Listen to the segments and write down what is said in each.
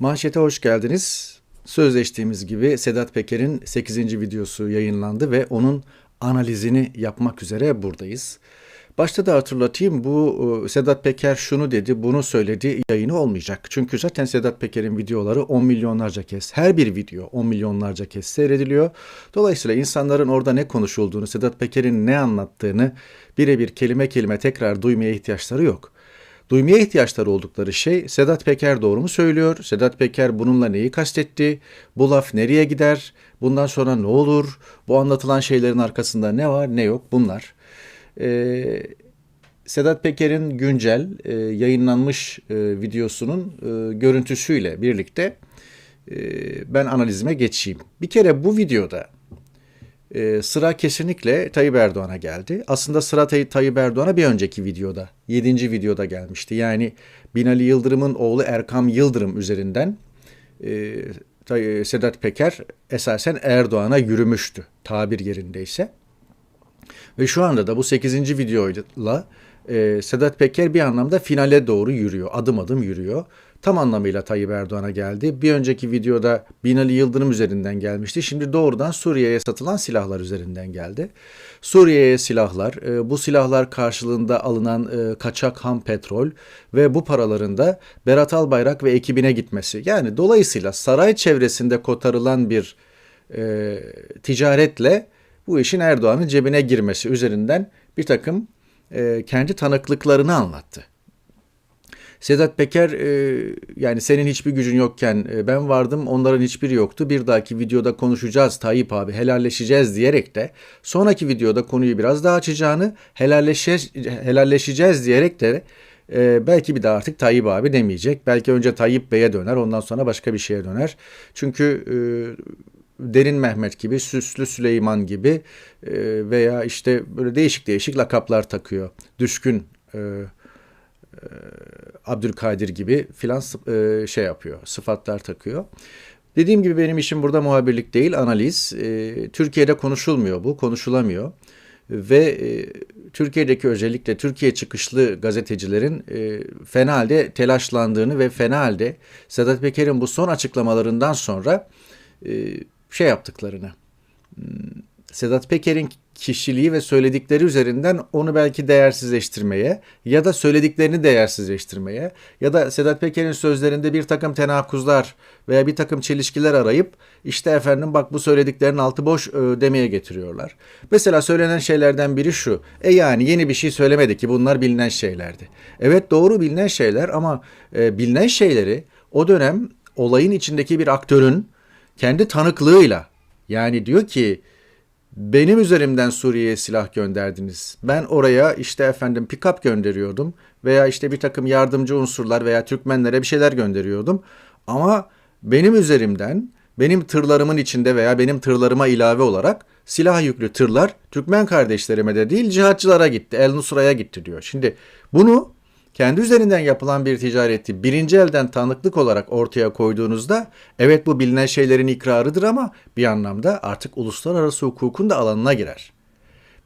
Manşete hoş geldiniz. Sözleştiğimiz gibi Sedat Peker'in 8. videosu yayınlandı ve onun analizini yapmak üzere buradayız. Başta da hatırlatayım bu e, Sedat Peker şunu dedi bunu söyledi yayını olmayacak. Çünkü zaten Sedat Peker'in videoları 10 milyonlarca kez her bir video 10 milyonlarca kez seyrediliyor. Dolayısıyla insanların orada ne konuşulduğunu Sedat Peker'in ne anlattığını birebir kelime kelime tekrar duymaya ihtiyaçları yok. Duymaya ihtiyaçları oldukları şey Sedat Peker doğru mu söylüyor? Sedat Peker bununla neyi kastetti? Bu laf nereye gider? Bundan sonra ne olur? Bu anlatılan şeylerin arkasında ne var ne yok bunlar. Ee, Sedat Peker'in güncel e, yayınlanmış e, videosunun e, görüntüsüyle birlikte e, ben analizime geçeyim. Bir kere bu videoda e, sıra kesinlikle Tayyip Erdoğan'a geldi. Aslında sıra Tay Tayyip Erdoğan'a bir önceki videoda, 7. videoda gelmişti. Yani Binali Yıldırım'ın oğlu Erkam Yıldırım üzerinden e, Sedat Peker esasen Erdoğan'a yürümüştü tabir yerindeyse. Ve şu anda da bu 8. videoyla e, Sedat Peker bir anlamda finale doğru yürüyor. Adım adım yürüyor tam anlamıyla Tayyip Erdoğan'a geldi. Bir önceki videoda Binali Yıldırım üzerinden gelmişti. Şimdi doğrudan Suriye'ye satılan silahlar üzerinden geldi. Suriye'ye silahlar, e, bu silahlar karşılığında alınan e, kaçak ham petrol ve bu paraların da Berat Albayrak ve ekibine gitmesi. Yani dolayısıyla saray çevresinde kotarılan bir e, ticaretle bu işin Erdoğan'ın cebine girmesi üzerinden bir takım kendi tanıklıklarını anlattı. Sedat Peker e, yani senin hiçbir gücün yokken e, ben vardım onların hiçbiri yoktu. Bir dahaki videoda konuşacağız Tayyip abi helalleşeceğiz diyerek de sonraki videoda konuyu biraz daha açacağını helalleşe, helalleşeceğiz diyerek de e, belki bir daha artık Tayyip abi demeyecek. Belki önce Tayyip Bey'e döner ondan sonra başka bir şeye döner. Çünkü e, Derin Mehmet gibi, Süslü Süleyman gibi e, veya işte böyle değişik değişik lakaplar takıyor. Düşkün e, Abdülkadir gibi filan e, şey yapıyor, sıfatlar takıyor. Dediğim gibi benim işim burada muhabirlik değil, analiz. E, Türkiye'de konuşulmuyor bu, konuşulamıyor. Ve Türkiye'deki özellikle Türkiye çıkışlı gazetecilerin fena halde telaşlandığını ve fena halde Sedat Peker'in bu son açıklamalarından sonra şey yaptıklarını, hmm, Sedat Peker'in kişiliği ve söyledikleri üzerinden onu belki değersizleştirmeye ya da söylediklerini değersizleştirmeye ya da Sedat Peker'in sözlerinde bir takım tenakuzlar veya bir takım çelişkiler arayıp işte efendim bak bu söylediklerin altı boş e, demeye getiriyorlar. Mesela söylenen şeylerden biri şu. E yani yeni bir şey söylemedi ki bunlar bilinen şeylerdi. Evet doğru bilinen şeyler ama e, bilinen şeyleri o dönem olayın içindeki bir aktörün kendi tanıklığıyla yani diyor ki benim üzerimden Suriye'ye silah gönderdiniz. Ben oraya işte efendim pick-up gönderiyordum veya işte bir takım yardımcı unsurlar veya Türkmenlere bir şeyler gönderiyordum. Ama benim üzerimden benim tırlarımın içinde veya benim tırlarıma ilave olarak silah yüklü tırlar Türkmen kardeşlerime de değil cihatçılara gitti. El Nusra'ya gitti diyor. Şimdi bunu kendi üzerinden yapılan bir ticareti birinci elden tanıklık olarak ortaya koyduğunuzda evet bu bilinen şeylerin ikrarıdır ama bir anlamda artık uluslararası hukukun da alanına girer.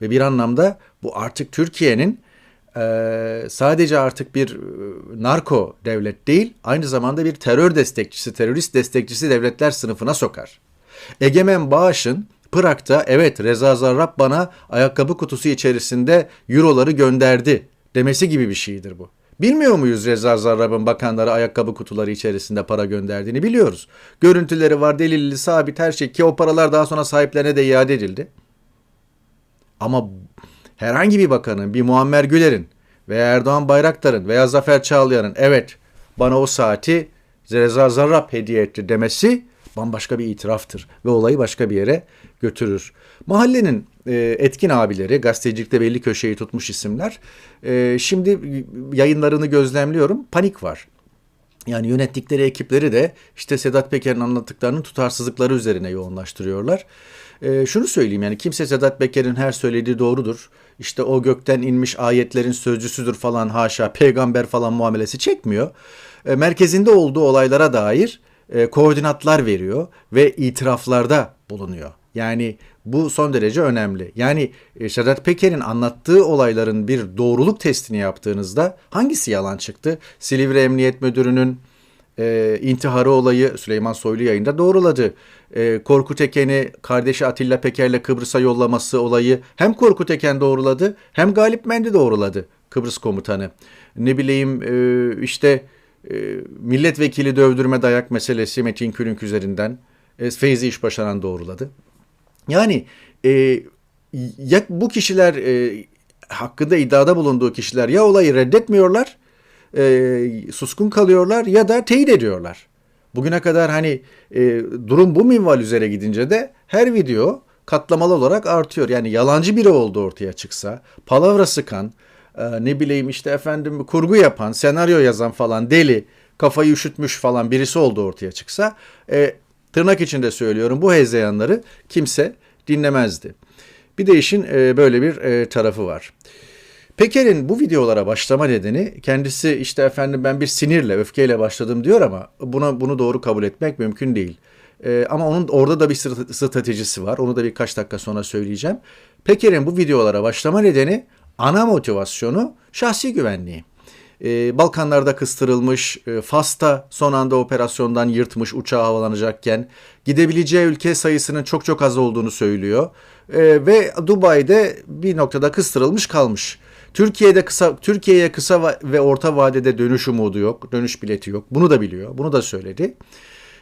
Ve bir anlamda bu artık Türkiye'nin e, sadece artık bir e, narko devlet değil aynı zamanda bir terör destekçisi, terörist destekçisi devletler sınıfına sokar. Egemen Bağış'ın Prag'da evet Reza Zarrab bana ayakkabı kutusu içerisinde euroları gönderdi demesi gibi bir şeydir bu. Bilmiyor muyuz Reza Zarrab'ın bakanlara ayakkabı kutuları içerisinde para gönderdiğini biliyoruz. Görüntüleri var delilli sabit her şey ki o paralar daha sonra sahiplerine de iade edildi. Ama herhangi bir bakanın, bir Muammer Güler'in veya Erdoğan Bayraktar'ın veya Zafer Çağlayan'ın evet bana o saati Reza Zarrab hediye etti demesi bambaşka bir itiraftır ve olayı başka bir yere götürür. Mahallenin e, etkin abileri, gazetecilikte belli köşeyi tutmuş isimler. E, şimdi yayınlarını gözlemliyorum, panik var. Yani yönettikleri ekipleri de işte Sedat Peker'in anlattıklarının tutarsızlıkları üzerine yoğunlaştırıyorlar. E, şunu söyleyeyim yani kimse Sedat Peker'in her söylediği doğrudur. İşte o gökten inmiş ayetlerin sözcüsüdür falan haşa peygamber falan muamelesi çekmiyor. E, merkezinde olduğu olaylara dair e, koordinatlar veriyor ve itiraflarda bulunuyor. Yani bu son derece önemli. Yani e, Sedat Peker'in anlattığı olayların bir doğruluk testini yaptığınızda hangisi yalan çıktı? Silivri Emniyet Müdürü'nün e, intiharı olayı Süleyman Soylu yayında doğruladı. E, Korkut Eken'i kardeşi Atilla Peker'le Kıbrıs'a yollaması olayı hem Korkut Eken doğruladı hem Galip Mendi doğruladı Kıbrıs komutanı. Ne bileyim e, işte e, milletvekili dövdürme dayak meselesi Metin Külünk üzerinden e, Feyzi İşbaşaran doğruladı. Yani e, ya bu kişiler e, hakkında iddiada bulunduğu kişiler ya olayı reddetmiyorlar, e, suskun kalıyorlar ya da teyit ediyorlar. Bugüne kadar hani e, durum bu minval üzere gidince de her video katlamalı olarak artıyor. Yani yalancı biri oldu ortaya çıksa, palavra sıkan, e, ne bileyim işte efendim kurgu yapan, senaryo yazan falan deli, kafayı üşütmüş falan birisi oldu ortaya çıksa, e, tırnak içinde söylüyorum bu hezeyanları kimse dinlemezdi. Bir de işin e, böyle bir e, tarafı var. Peker'in bu videolara başlama nedeni kendisi işte efendim ben bir sinirle, öfkeyle başladım diyor ama buna bunu doğru kabul etmek mümkün değil. Ee, ama onun orada da bir stratejisi var. Onu da birkaç dakika sonra söyleyeceğim. Peker'in bu videolara başlama nedeni ana motivasyonu şahsi güvenliği. Ee, Balkanlarda kıstırılmış, e, Fas'ta son anda operasyondan yırtmış uçağı havalanacakken gidebileceği ülke sayısının çok çok az olduğunu söylüyor. Ee, ve Dubai'de bir noktada kıstırılmış kalmış. Türkiye'de kısa Türkiye'ye kısa ve orta vadede dönüş umudu yok, dönüş bileti yok. Bunu da biliyor, bunu da söyledi.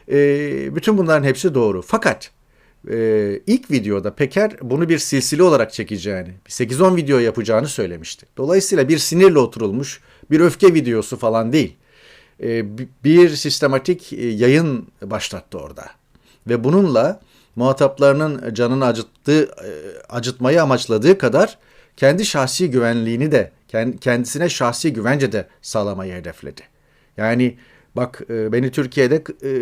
E, bütün bunların hepsi doğru. Fakat e, ilk videoda Peker bunu bir silsile olarak çekeceğini, 8-10 video yapacağını söylemişti. Dolayısıyla bir sinirle oturulmuş bir öfke videosu falan değil. E, bir sistematik e, yayın başlattı orada. Ve bununla muhataplarının canını acıttığı, e, acıtmayı amaçladığı kadar kendi şahsi güvenliğini de kendisine şahsi güvence de sağlamayı hedefledi. Yani bak e, beni Türkiye'de e,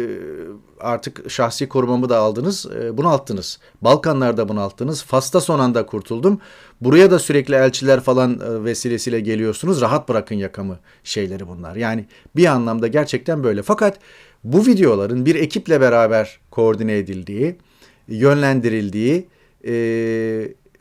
artık şahsi korumamı da aldınız, e, bunalttınız. Balkanlarda bunalttınız. Fas'ta son anda kurtuldum. Buraya da sürekli elçiler falan vesilesiyle geliyorsunuz. Rahat bırakın yakamı şeyleri bunlar. Yani bir anlamda gerçekten böyle. Fakat bu videoların bir ekiple beraber koordine edildiği, yönlendirildiği e,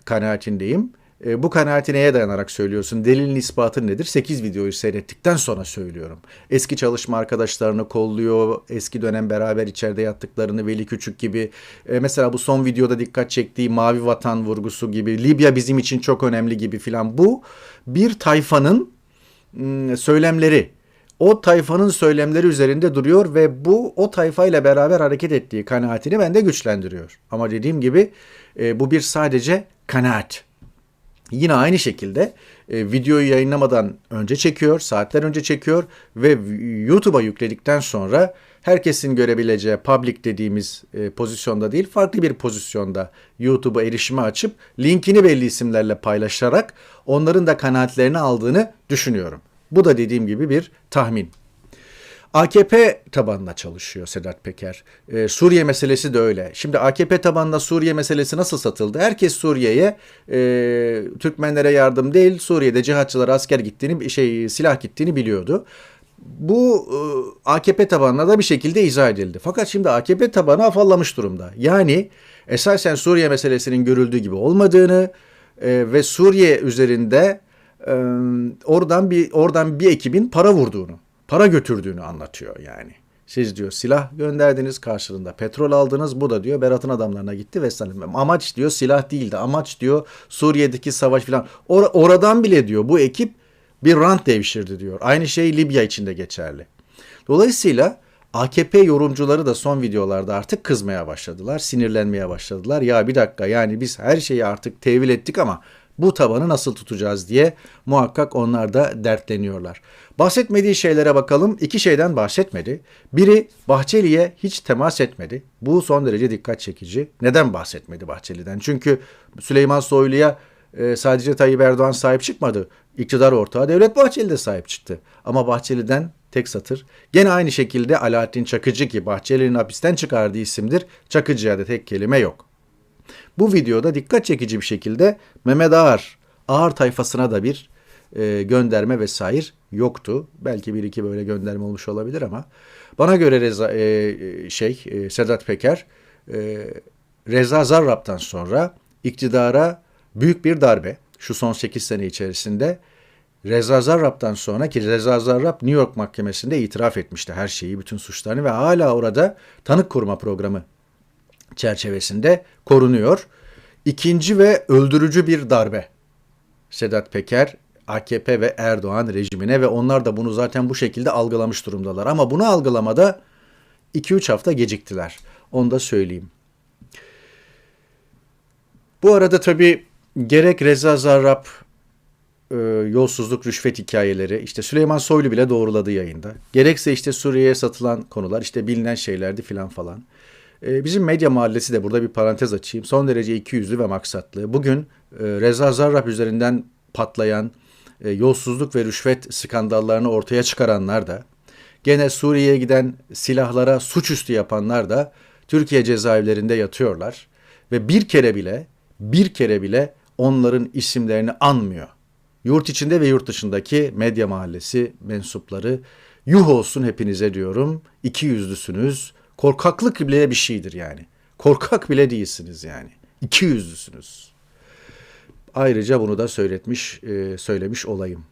kanaatindeyim. E, bu kanaati neye dayanarak söylüyorsun? Delilin ispatı nedir? 8 videoyu seyrettikten sonra söylüyorum. Eski çalışma arkadaşlarını kolluyor. Eski dönem beraber içeride yattıklarını Veli Küçük gibi. E, mesela bu son videoda dikkat çektiği mavi vatan vurgusu gibi. Libya bizim için çok önemli gibi filan. Bu bir tayfanın söylemleri o tayfanın söylemleri üzerinde duruyor ve bu o tayfayla beraber hareket ettiği kanaatini bende güçlendiriyor. Ama dediğim gibi e, bu bir sadece kanaat. Yine aynı şekilde e, videoyu yayınlamadan önce çekiyor, saatler önce çekiyor ve YouTube'a yükledikten sonra herkesin görebileceği public dediğimiz e, pozisyonda değil farklı bir pozisyonda YouTube'a erişime açıp linkini belli isimlerle paylaşarak onların da kanaatlerini aldığını düşünüyorum. Bu da dediğim gibi bir tahmin. AKP tabanına çalışıyor Sedat Peker. Ee, Suriye meselesi de öyle. Şimdi AKP tabanında Suriye meselesi nasıl satıldı? Herkes Suriye'ye e, Türkmenlere yardım değil, Suriye'de cihatçılara asker gittiğini, şey silah gittiğini biliyordu. Bu e, AKP tabanına da bir şekilde izah edildi. Fakat şimdi AKP tabanı afallamış durumda. Yani esasen Suriye meselesinin görüldüğü gibi olmadığını e, ve Suriye üzerinde e, oradan bir oradan bir ekibin para vurduğunu para götürdüğünü anlatıyor yani. Siz diyor silah gönderdiniz karşılığında petrol aldınız bu da diyor Berat'ın adamlarına gitti vesaire. Amaç diyor silah değildi amaç diyor Suriye'deki savaş filan. Or oradan bile diyor bu ekip bir rant devşirdi diyor. Aynı şey Libya için de geçerli. Dolayısıyla AKP yorumcuları da son videolarda artık kızmaya başladılar, sinirlenmeye başladılar. Ya bir dakika yani biz her şeyi artık tevil ettik ama bu tabanı nasıl tutacağız diye muhakkak onlar da dertleniyorlar. Bahsetmediği şeylere bakalım. İki şeyden bahsetmedi. Biri Bahçeli'ye hiç temas etmedi. Bu son derece dikkat çekici. Neden bahsetmedi Bahçeli'den? Çünkü Süleyman Soylu'ya e, sadece Tayyip Erdoğan sahip çıkmadı. İktidar ortağı Devlet Bahçeli de sahip çıktı. Ama Bahçeli'den tek satır. Gene aynı şekilde Alaaddin Çakıcı ki Bahçeli'nin hapisten çıkardığı isimdir. Çakıcı'ya da tek kelime yok. Bu videoda dikkat çekici bir şekilde Mehmet Ağar, Ağar tayfasına da bir e, gönderme vesaire yoktu. Belki bir iki böyle gönderme olmuş olabilir ama bana göre Reza, e, şey e, Sedat Peker e, Reza Zarrab'dan sonra iktidara büyük bir darbe şu son 8 sene içerisinde Reza Zarrab'dan sonra ki Reza Zarrab New York mahkemesinde itiraf etmişti her şeyi, bütün suçlarını ve hala orada tanık koruma programı çerçevesinde korunuyor. İkinci ve öldürücü bir darbe. Sedat Peker, AKP ve Erdoğan rejimine ve onlar da bunu zaten bu şekilde algılamış durumdalar. Ama bunu algılamada 2-3 hafta geciktiler. Onu da söyleyeyim. Bu arada tabii gerek Reza Zarrab e, yolsuzluk, rüşvet hikayeleri işte Süleyman Soylu bile doğruladı yayında. Gerekse işte Suriye'ye satılan konular işte bilinen şeylerdi filan falan. E, bizim medya mahallesi de burada bir parantez açayım. Son derece ikiyüzlü ve maksatlı. Bugün e, Reza Zarrab üzerinden patlayan e, yolsuzluk ve rüşvet skandallarını ortaya çıkaranlar da gene Suriye'ye giden silahlara suçüstü yapanlar da Türkiye cezaevlerinde yatıyorlar ve bir kere bile bir kere bile onların isimlerini anmıyor. Yurt içinde ve yurt dışındaki medya mahallesi mensupları yuh olsun hepinize diyorum. İki yüzlüsünüz. Korkaklık bile bir şeydir yani. Korkak bile değilsiniz yani. İki yüzlüsünüz. Ayrıca bunu da söyletmiş, e, söylemiş olayım.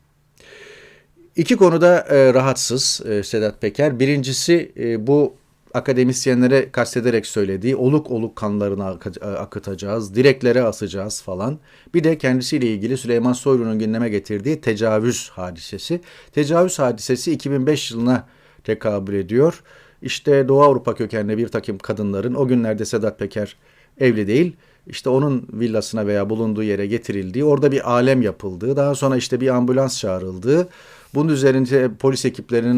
İki konuda e, rahatsız e, Sedat Peker. Birincisi e, bu akademisyenlere kastederek söylediği oluk oluk kanlarını akıtacağız, direklere asacağız falan. Bir de kendisiyle ilgili Süleyman Soylu'nun gündeme getirdiği tecavüz hadisesi. Tecavüz hadisesi 2005 yılına tekabül ediyor. İşte Doğu Avrupa kökenli bir takım kadınların o günlerde Sedat Peker evli değil. İşte onun villasına veya bulunduğu yere getirildiği, orada bir alem yapıldığı, daha sonra işte bir ambulans çağrıldığı, bunun üzerinde polis ekiplerinin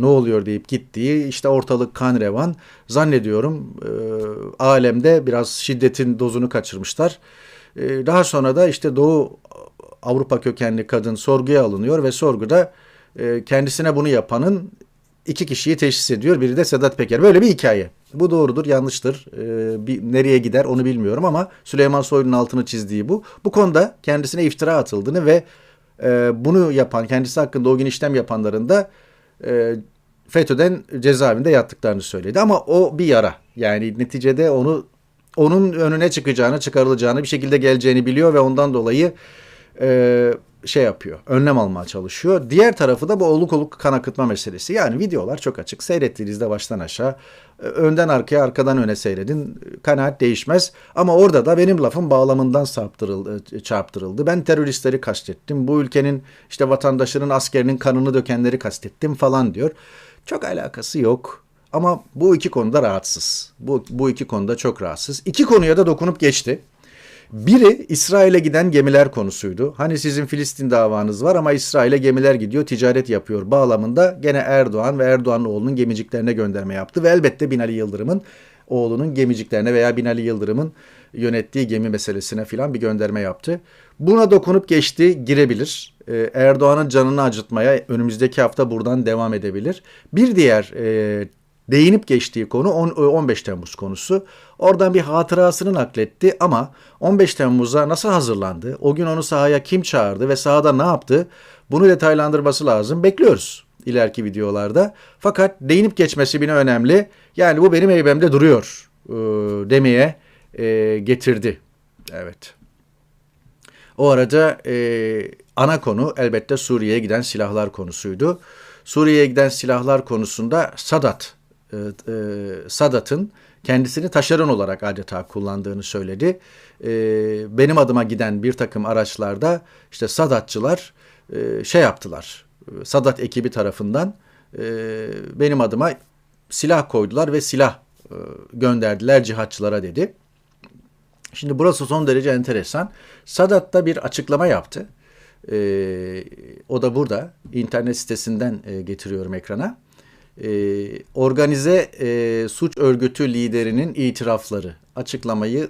ne oluyor deyip gittiği işte ortalık kan revan. Zannediyorum e, alemde biraz şiddetin dozunu kaçırmışlar. E, daha sonra da işte Doğu Avrupa kökenli kadın sorguya alınıyor ve sorguda e, kendisine bunu yapanın iki kişiyi teşhis ediyor. Biri de Sedat Peker. Böyle bir hikaye. Bu doğrudur, yanlıştır. Ee, bir, nereye gider onu bilmiyorum ama Süleyman Soylu'nun altını çizdiği bu. Bu konuda kendisine iftira atıldığını ve e, bunu yapan, kendisi hakkında o gün işlem yapanların da e, FETÖ'den cezaevinde yattıklarını söyledi. Ama o bir yara. Yani neticede onu onun önüne çıkacağını, çıkarılacağını, bir şekilde geleceğini biliyor ve ondan dolayı e, şey yapıyor, önlem almaya çalışıyor. Diğer tarafı da bu oluk oluk kan akıtma meselesi. Yani videolar çok açık. Seyrettiğinizde baştan aşağı, e, önden arkaya, arkadan öne seyredin. Kanaat değişmez. Ama orada da benim lafım bağlamından saptırıldı, çarptırıldı. Ben teröristleri kastettim. Bu ülkenin işte vatandaşının, askerinin kanını dökenleri kastettim falan diyor. Çok alakası yok. Ama bu iki konuda rahatsız. Bu, bu iki konuda çok rahatsız. İki konuya da dokunup geçti. Biri İsrail'e giden gemiler konusuydu. Hani sizin Filistin davanız var ama İsrail'e gemiler gidiyor, ticaret yapıyor bağlamında gene Erdoğan ve Erdoğan'ın oğlunun gemiciklerine gönderme yaptı. Ve elbette Binali Yıldırım'ın oğlunun gemiciklerine veya Binali Yıldırım'ın yönettiği gemi meselesine filan bir gönderme yaptı. Buna dokunup geçti girebilir. Ee, Erdoğan'ın canını acıtmaya önümüzdeki hafta buradan devam edebilir. Bir diğer e, değinip geçtiği konu 15 e, Temmuz konusu. Oradan bir hatırasını nakletti ama 15 Temmuz'a nasıl hazırlandı? O gün onu sahaya kim çağırdı ve sahada ne yaptı? Bunu detaylandırması lazım. Bekliyoruz ileriki videolarda. Fakat değinip geçmesi bile önemli. Yani bu benim eybemde duruyor e, demeye e, getirdi. Evet. O arada e, ana konu elbette Suriye'ye giden silahlar konusuydu. Suriye'ye giden silahlar konusunda Sadat e, e, Sadat'ın kendisini taşeron olarak adeta kullandığını söyledi. E, benim adıma giden bir takım araçlarda işte Sadatçılar e, şey yaptılar. Sadat ekibi tarafından e, benim adıma silah koydular ve silah e, gönderdiler cihatçılara dedi. Şimdi burası son derece enteresan. Sadat da bir açıklama yaptı. E, o da burada. internet sitesinden e, getiriyorum ekrana e, organize e, suç örgütü liderinin itirafları açıklamayı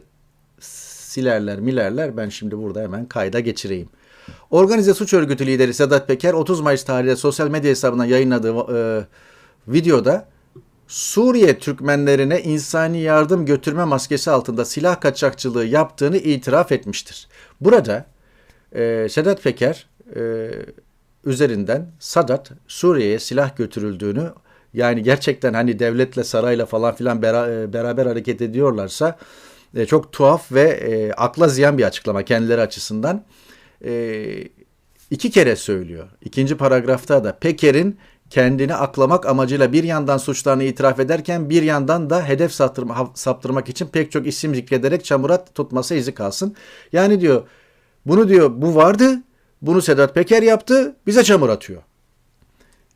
silerler milerler ben şimdi burada hemen kayda geçireyim. Organize suç örgütü lideri Sedat Peker 30 Mayıs tarihinde sosyal medya hesabından yayınladığı e, videoda Suriye Türkmenlerine insani yardım götürme maskesi altında silah kaçakçılığı yaptığını itiraf etmiştir. Burada e, Sedat Peker e, üzerinden Sadat Suriye'ye silah götürüldüğünü yani gerçekten hani devletle sarayla falan filan e, beraber hareket ediyorlarsa e, çok tuhaf ve e, akla ziyan bir açıklama kendileri açısından. iki kere söylüyor. İkinci paragrafta da Peker'in kendini aklamak amacıyla bir yandan suçlarını itiraf ederken bir yandan da hedef saptırma, saptırmak için pek çok isim zikrederek çamura tutması izi kalsın. Yani diyor bunu diyor bu vardı bunu Sedat Peker yaptı bize çamur atıyor.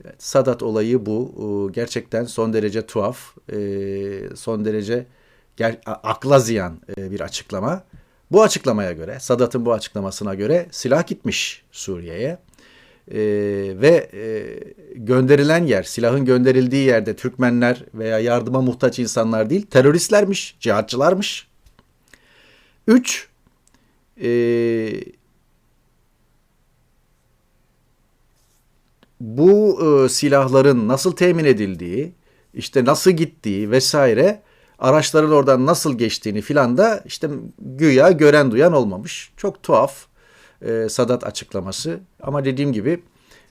Evet, Sadat olayı bu. Gerçekten son derece tuhaf, son derece akla ziyan bir açıklama. Bu açıklamaya göre, Sadat'ın bu açıklamasına göre silah gitmiş Suriye'ye. Ee, ve e, gönderilen yer, silahın gönderildiği yerde Türkmenler veya yardıma muhtaç insanlar değil, teröristlermiş, cihatçılarmış. Üç, e, bu e, silahların nasıl temin edildiği, işte nasıl gittiği vesaire araçların oradan nasıl geçtiğini filan da işte güya gören duyan olmamış. Çok tuhaf e, Sadat açıklaması ama dediğim gibi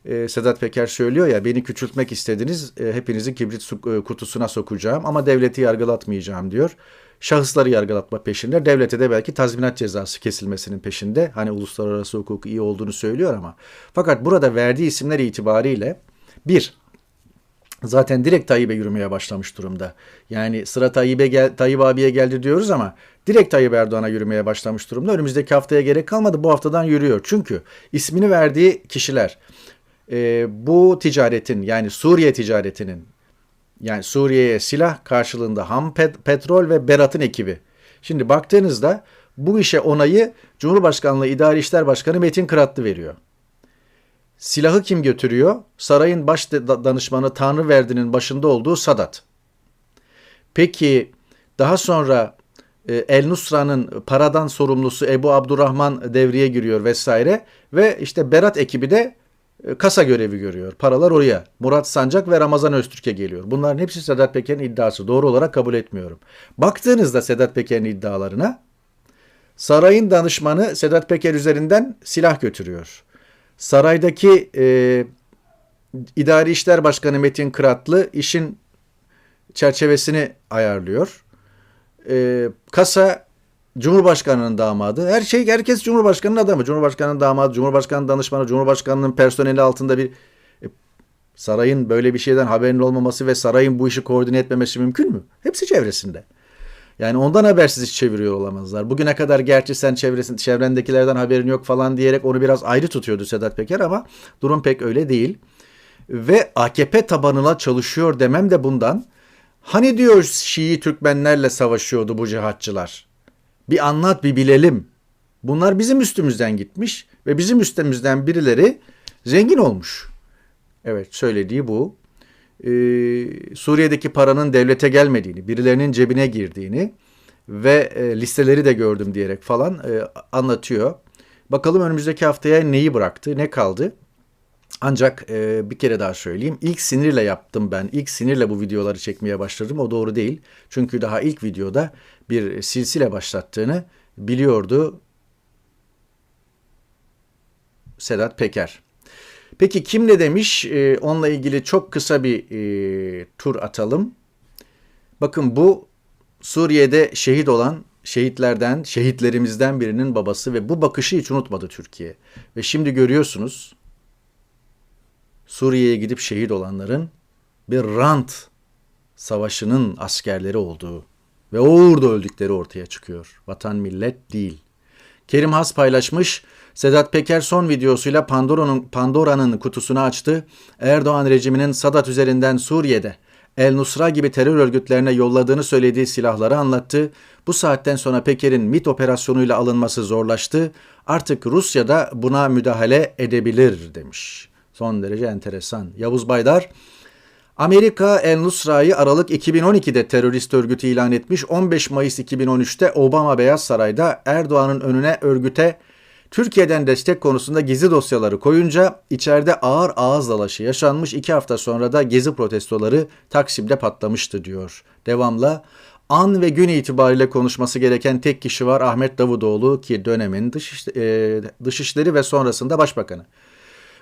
e, Sedat Peker söylüyor ya beni küçültmek istediniz e, hepinizi kibrit e, kutusuna sokacağım ama devleti yargılatmayacağım diyor. Şahısları yargılatma peşinde devlete de belki tazminat cezası kesilmesinin peşinde. Hani uluslararası hukuk iyi olduğunu söylüyor ama. Fakat burada verdiği isimler itibariyle bir zaten direkt Tayyip'e yürümeye başlamış durumda. Yani sıra Tayyip'e gel, Tayyip abiye geldi diyoruz ama direkt Tayyip Erdoğan'a yürümeye başlamış durumda. Önümüzdeki haftaya gerek kalmadı. Bu haftadan yürüyor. Çünkü ismini verdiği kişiler e, bu ticaretin yani Suriye ticaretinin yani Suriye'ye silah karşılığında ham pet, petrol ve Berat'ın ekibi. Şimdi baktığınızda bu işe onayı Cumhurbaşkanlığı İdari İşler Başkanı Metin Kıratlı veriyor. Silahı kim götürüyor? Sarayın baş danışmanı Tanrıverdi'nin başında olduğu Sadat. Peki daha sonra e, El Nusra'nın paradan sorumlusu Ebu Abdurrahman devreye giriyor vesaire ve işte Berat ekibi de kasa görevi görüyor. Paralar oraya. Murat Sancak ve Ramazan Öztürk'e geliyor. Bunların hepsi Sedat Peker'in iddiası. Doğru olarak kabul etmiyorum. Baktığınızda Sedat Peker'in iddialarına sarayın danışmanı Sedat Peker üzerinden silah götürüyor. Saraydaki e, İdari İşler Başkanı Metin Kıratlı işin çerçevesini ayarlıyor. E, kasa Cumhurbaşkanının damadı. Her şey herkes Cumhurbaşkanının adamı. Cumhurbaşkanının damadı, Cumhurbaşkanının danışmanı, Cumhurbaşkanının personeli altında bir e, sarayın böyle bir şeyden haberinin olmaması ve sarayın bu işi koordine etmemesi mümkün mü? Hepsi çevresinde. Yani ondan habersiz hiç çeviriyor olamazlar. Bugüne kadar gerçi sen çevresin, çevrendekilerden haberin yok falan diyerek onu biraz ayrı tutuyordu Sedat Peker ama durum pek öyle değil. Ve AKP tabanına çalışıyor demem de bundan. Hani diyor Şii Türkmenlerle savaşıyordu bu cihatçılar. Bir anlat bir bilelim. Bunlar bizim üstümüzden gitmiş ve bizim üstümüzden birileri zengin olmuş. Evet söylediği bu e, Suriye'deki paranın devlete gelmediğini, birilerinin cebine girdiğini ve e, listeleri de gördüm diyerek falan e, anlatıyor. Bakalım önümüzdeki haftaya neyi bıraktı, ne kaldı? Ancak e, bir kere daha söyleyeyim. İlk sinirle yaptım ben. İlk sinirle bu videoları çekmeye başladım. O doğru değil. Çünkü daha ilk videoda bir silsile başlattığını biliyordu Sedat Peker. Peki kim ne demiş? Ee, onunla ilgili çok kısa bir e, tur atalım. Bakın bu Suriye'de şehit olan şehitlerden, şehitlerimizden birinin babası ve bu bakışı hiç unutmadı Türkiye. Ve şimdi görüyorsunuz Suriye'ye gidip şehit olanların bir rant savaşının askerleri olduğu ve orada öldükleri ortaya çıkıyor. Vatan millet değil. Kerim Has paylaşmış, Sedat Peker son videosuyla Pandora'nın Pandora'nın kutusunu açtı. Erdoğan rejiminin Sadat üzerinden Suriye'de El Nusra gibi terör örgütlerine yolladığını söylediği silahları anlattı. Bu saatten sonra Peker'in MIT operasyonuyla alınması zorlaştı. Artık Rusya da buna müdahale edebilir demiş. Son derece enteresan. Yavuz Baydar, Amerika El Nusra'yı Aralık 2012'de terörist örgütü ilan etmiş. 15 Mayıs 2013'te Obama Beyaz Saray'da Erdoğan'ın önüne örgüte Türkiye'den destek konusunda gizli dosyaları koyunca içeride ağır ağız dalaşı yaşanmış iki hafta sonra da gezi protestoları Taksim'de patlamıştı diyor. Devamla an ve gün itibariyle konuşması gereken tek kişi var Ahmet Davutoğlu ki dönemin dış, e, dışişleri ve sonrasında başbakanı.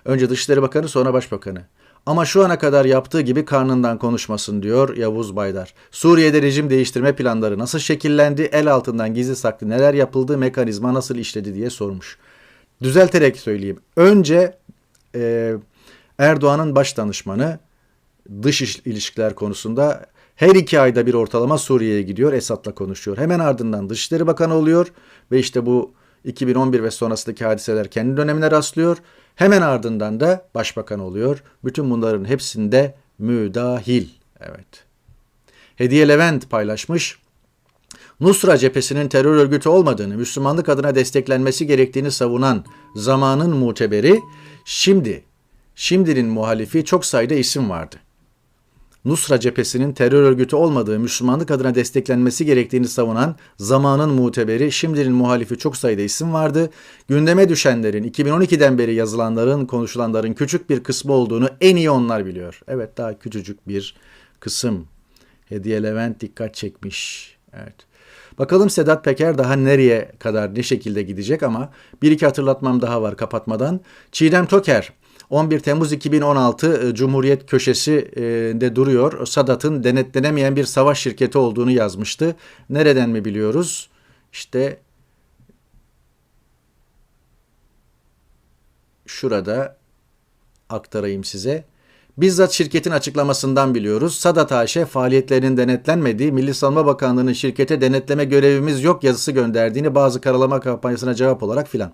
Önce Dışişleri Bakanı sonra Başbakanı. Ama şu ana kadar yaptığı gibi karnından konuşmasın diyor Yavuz Baydar. Suriye'de rejim değiştirme planları nasıl şekillendi, el altından gizli saklı neler yapıldı, mekanizma nasıl işledi diye sormuş. düzelterek söyleyeyim. Önce e, Erdoğan'ın baş danışmanı dış ilişkiler konusunda her iki ayda bir ortalama Suriye'ye gidiyor, Esad'la konuşuyor. Hemen ardından Dışişleri Bakanı oluyor ve işte bu 2011 ve sonrasındaki hadiseler kendi dönemine rastlıyor. Hemen ardından da başbakan oluyor. Bütün bunların hepsinde müdahil. Evet. Hediye Levent paylaşmış. Nusra cephesinin terör örgütü olmadığını, Müslümanlık adına desteklenmesi gerektiğini savunan zamanın muteberi şimdi, şimdinin muhalifi çok sayıda isim vardı. Nusra cephesinin terör örgütü olmadığı, Müslümanlık adına desteklenmesi gerektiğini savunan zamanın muteberi, şimdinin muhalifi çok sayıda isim vardı. Gündeme düşenlerin, 2012'den beri yazılanların, konuşulanların küçük bir kısmı olduğunu en iyi onlar biliyor. Evet daha küçücük bir kısım. Hediye Levent dikkat çekmiş. Evet. Bakalım Sedat Peker daha nereye kadar ne şekilde gidecek ama bir iki hatırlatmam daha var kapatmadan. Çiğdem Toker 11 Temmuz 2016 e, Cumhuriyet köşesinde duruyor. Sadat'ın denetlenemeyen bir savaş şirketi olduğunu yazmıştı. Nereden mi biliyoruz? İşte şurada aktarayım size. Bizzat şirketin açıklamasından biliyoruz. Sadat AŞ faaliyetlerinin denetlenmediği, Milli Savunma Bakanlığı'nın şirkete denetleme görevimiz yok yazısı gönderdiğini bazı karalama kampanyasına cevap olarak filan.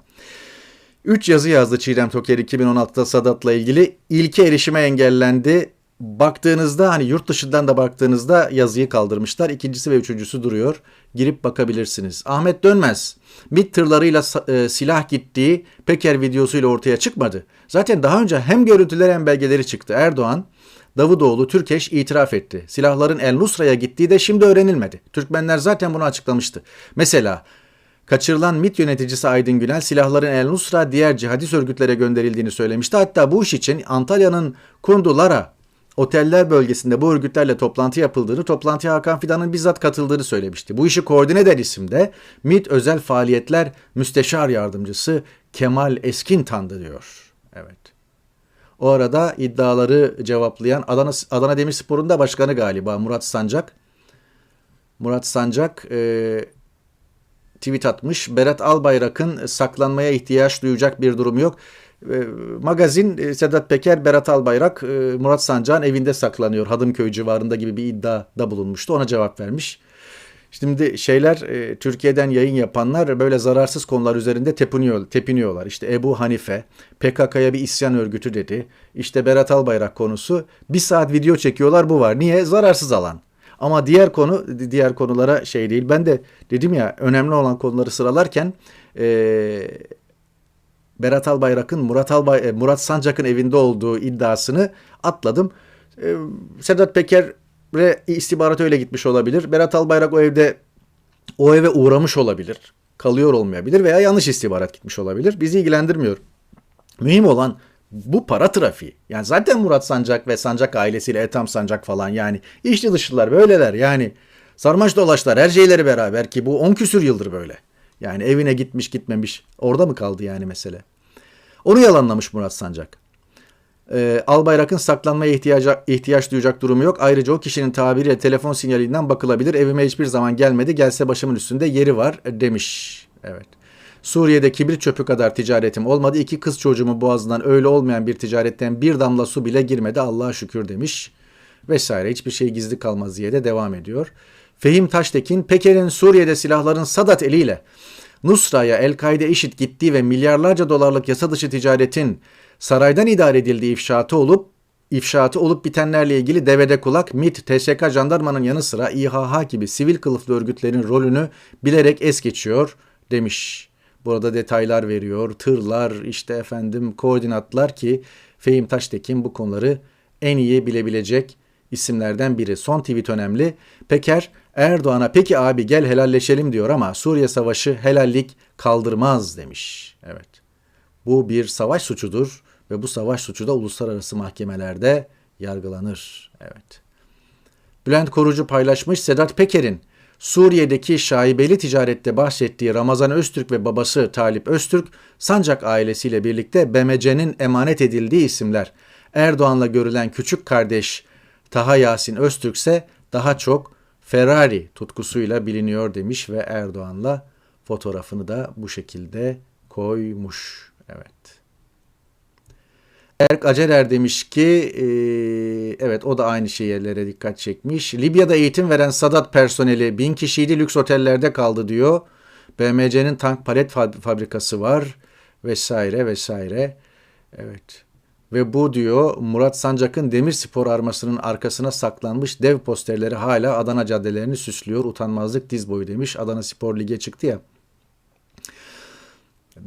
Üç yazı yazdı Çiğdem Toker 2016'da Sadat'la ilgili. İlki erişime engellendi. Baktığınızda hani yurt dışından da baktığınızda yazıyı kaldırmışlar. İkincisi ve üçüncüsü duruyor. Girip bakabilirsiniz. Ahmet Dönmez MİT tırlarıyla e, silah gittiği Peker videosuyla ortaya çıkmadı. Zaten daha önce hem görüntüler hem belgeleri çıktı. Erdoğan, Davutoğlu, Türkeş itiraf etti. Silahların El Nusra'ya gittiği de şimdi öğrenilmedi. Türkmenler zaten bunu açıklamıştı. Mesela Kaçırılan MİT yöneticisi Aydın Günel silahların El Nusra diğer cihadist örgütlere gönderildiğini söylemişti. Hatta bu iş için Antalya'nın Kundulara oteller bölgesinde bu örgütlerle toplantı yapıldığını, toplantıya Hakan Fidan'ın bizzat katıldığını söylemişti. Bu işi koordine eden isim de MİT Özel Faaliyetler Müsteşar Yardımcısı Kemal Eskintan'dı diyor. Evet. O arada iddiaları cevaplayan Adana, Adana Demirspor'un da başkanı galiba Murat Sancak. Murat Sancak e, tweet atmış. Berat Albayrak'ın saklanmaya ihtiyaç duyacak bir durum yok. Ee, magazin e, Sedat Peker, Berat Albayrak, e, Murat Sancak'ın evinde saklanıyor. Hadımköy civarında gibi bir iddiada bulunmuştu. Ona cevap vermiş. Şimdi şeyler e, Türkiye'den yayın yapanlar böyle zararsız konular üzerinde tepiniyor, tepiniyorlar. İşte Ebu Hanife PKK'ya bir isyan örgütü dedi. İşte Berat Albayrak konusu. Bir saat video çekiyorlar bu var. Niye? Zararsız alan. Ama diğer konu diğer konulara şey değil. Ben de dedim ya önemli olan konuları sıralarken e, Berat Albayrak'ın Murat Albay e, Murat Sancak'ın evinde olduğu iddiasını atladım. E, Sedat Peker'e istihbarat öyle gitmiş olabilir. Berat Albayrak o evde o eve uğramış olabilir. Kalıyor olmayabilir veya yanlış istihbarat gitmiş olabilir. Bizi ilgilendirmiyor. Mühim olan bu para trafiği. Yani zaten Murat Sancak ve Sancak ailesiyle Etam Sancak falan yani içli dışlılar böyleler yani sarmaş dolaşlar her şeyleri beraber ki bu 10 küsür yıldır böyle. Yani evine gitmiş gitmemiş orada mı kaldı yani mesele. Onu yalanlamış Murat Sancak. Ee, Albayrak'ın saklanmaya ihtiyaca, ihtiyaç duyacak durumu yok. Ayrıca o kişinin tabiriyle telefon sinyalinden bakılabilir. Evime hiçbir zaman gelmedi. Gelse başımın üstünde yeri var demiş. Evet. Suriye'de kibrit çöpü kadar ticaretim olmadı. İki kız çocuğumun boğazından öyle olmayan bir ticaretten bir damla su bile girmedi Allah'a şükür demiş. Vesaire hiçbir şey gizli kalmaz diye de devam ediyor. Fehim Taştekin, Peker'in Suriye'de silahların Sadat eliyle Nusra'ya El-Kaide işit gittiği ve milyarlarca dolarlık yasa dışı ticaretin saraydan idare edildiği ifşaatı olup ifşaatı olup bitenlerle ilgili devede kulak, MIT, TSK jandarmanın yanı sıra İHH gibi sivil kılıflı örgütlerin rolünü bilerek es geçiyor demiş. Burada detaylar veriyor. Tırlar, işte efendim koordinatlar ki Fehim Taştekin bu konuları en iyi bilebilecek isimlerden biri. Son tweet önemli. Peker Erdoğan'a peki abi gel helalleşelim diyor ama Suriye Savaşı helallik kaldırmaz demiş. Evet. Bu bir savaş suçudur ve bu savaş suçu da uluslararası mahkemelerde yargılanır. Evet. Bülent Korucu paylaşmış Sedat Peker'in Suriye'deki şaibeli ticarette bahsettiği Ramazan Öztürk ve babası Talip Öztürk, Sancak ailesiyle birlikte BMC'nin emanet edildiği isimler. Erdoğan'la görülen küçük kardeş Taha Yasin Öztürk ise daha çok Ferrari tutkusuyla biliniyor demiş ve Erdoğan'la fotoğrafını da bu şekilde koymuş. Evet. Erk Aceler demiş ki e, evet o da aynı şeylere dikkat çekmiş. Libya'da eğitim veren Sadat personeli bin kişiydi lüks otellerde kaldı diyor. BMC'nin tank palet fabrikası var vesaire vesaire. Evet. Ve bu diyor Murat Sancak'ın demir spor armasının arkasına saklanmış dev posterleri hala Adana caddelerini süslüyor. Utanmazlık diz boyu demiş. Adana Spor Lig'e çıktı ya.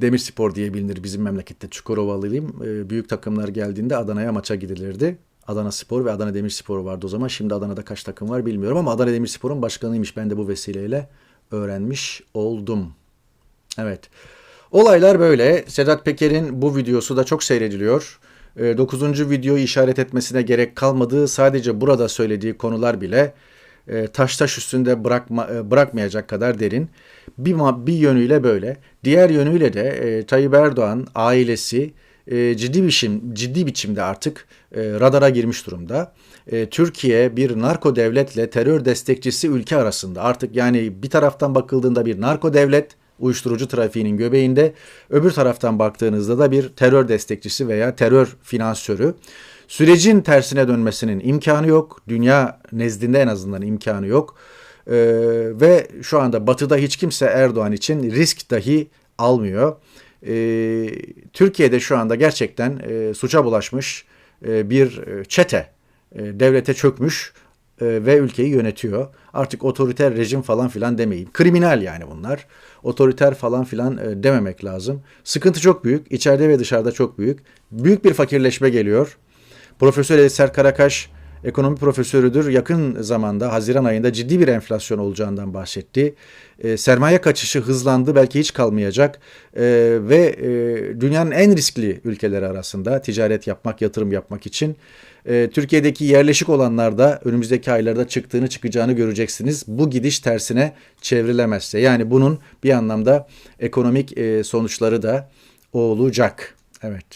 Demir Spor diye bilinir bizim memlekette Çukurovalıyım. E, büyük takımlar geldiğinde Adana'ya maça gidilirdi. Adana Spor ve Adana Demirspor vardı o zaman. Şimdi Adana'da kaç takım var bilmiyorum ama Adana Demirspor'un başkanıymış. Ben de bu vesileyle öğrenmiş oldum. Evet. Olaylar böyle. Sedat Peker'in bu videosu da çok seyrediliyor. 9. E, videoyu işaret etmesine gerek kalmadığı sadece burada söylediği konular bile e, taş taş üstünde bırakma, e, bırakmayacak kadar derin. Bir, bir yönüyle böyle. Diğer yönüyle de e, Tayyip Erdoğan ailesi e, ciddi biçim ciddi biçimde artık e, radara girmiş durumda. E, Türkiye bir narko devletle terör destekçisi ülke arasında. Artık yani bir taraftan bakıldığında bir narko devlet uyuşturucu trafiğinin göbeğinde, öbür taraftan baktığınızda da bir terör destekçisi veya terör finansörü. Sürecin tersine dönmesinin imkanı yok. Dünya nezdinde en azından imkanı yok. Ee, ve şu anda batıda hiç kimse Erdoğan için risk dahi almıyor. Ee, Türkiye'de şu anda gerçekten e, suça bulaşmış e, bir e, çete e, devlete çökmüş ve ülkeyi yönetiyor. Artık otoriter rejim falan filan demeyin. Kriminal yani bunlar. Otoriter falan filan e, dememek lazım. Sıkıntı çok büyük. İçeride ve dışarıda çok büyük. Büyük bir fakirleşme geliyor. Profesör Eser Karakaş ekonomi profesörüdür. Yakın zamanda Haziran ayında ciddi bir enflasyon olacağından bahsetti. E, sermaye kaçışı hızlandı belki hiç kalmayacak e, ve e, dünyanın en riskli ülkeleri arasında ticaret yapmak, yatırım yapmak için e, Türkiye'deki yerleşik olanlar da önümüzdeki aylarda çıktığını çıkacağını göreceksiniz. Bu gidiş tersine çevrilemezse yani bunun bir anlamda ekonomik e, sonuçları da olacak. Evet.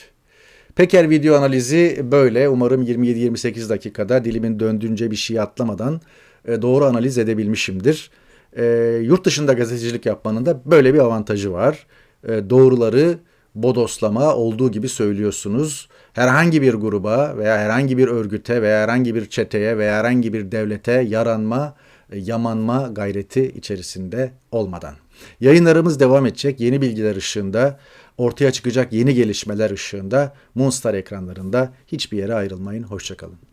Peker video analizi böyle. Umarım 27-28 dakikada dilimin döndüğünce bir şey atlamadan e, doğru analiz edebilmişimdir. E, yurt dışında gazetecilik yapmanın da böyle bir avantajı var. E, doğruları bodoslama olduğu gibi söylüyorsunuz. Herhangi bir gruba veya herhangi bir örgüte veya herhangi bir çeteye veya herhangi bir devlete yaranma, yamanma gayreti içerisinde olmadan. Yayınlarımız devam edecek. Yeni bilgiler ışığında ortaya çıkacak yeni gelişmeler ışığında Moonstar ekranlarında hiçbir yere ayrılmayın. Hoşçakalın.